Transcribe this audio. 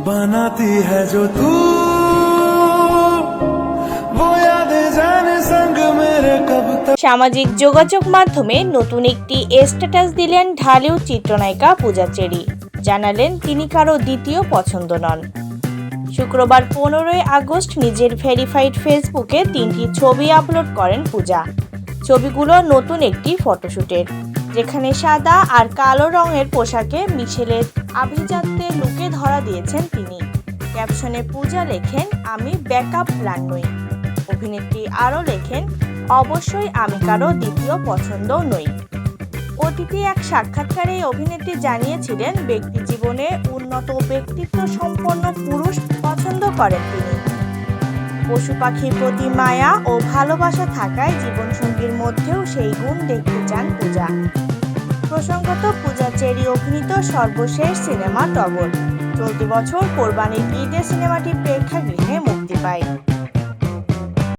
बनाती है जो तू वो यादें जाने संग मेरे कब तक সামাজিক যোগাযোগ মাধ্যমে নতুন একটি স্ট্যাটাস দিলেন ঢালিউ চিত্রনায়িকা পূজা চেরি জানালেন তিনি কারো দ্বিতীয় পছন্দ নন শুক্রবার পনেরোই আগস্ট নিজের ভেরিফাইড ফেসবুকে তিনটি ছবি আপলোড করেন পূজা ছবিগুলো নতুন একটি ফটোশ্যুটের যেখানে সাদা আর কালো রঙের পোশাকে মিশেলের আভিজাত্যের লুকে ধরা দিয়েছেন তিনি। ক্যাপশনে পূজা লেখেন, আমি ব্যাকআপ প্ল্যান নই অভিনেত্রী আরও লেখেন, অবশ্যই আমি কারও দ্বিতীয় পছন্দ নই। অতীতে এক সাক্ষাৎকারে অভিনেত্রী জানিয়েছিলেন, ব্যক্তি জীবনে উন্নত ব্যক্তিত্ব সম্পন্ন পুরুষ পছন্দ করেন তিনি। পশু পাখির প্রতি মায়া ও ভালোবাসা থাকায় জীবনসঙ্গীর মধ্যেও সেই গুণ দেখতে চান পূজা। প্রসঙ্গত পূজা চেরি অভিনীত সর্বশেষ সিনেমা টগর। চলতি বছর কোরবানির ঈদে সিনেমাটি প্রেক্ষাগৃহে মুক্তি পায়।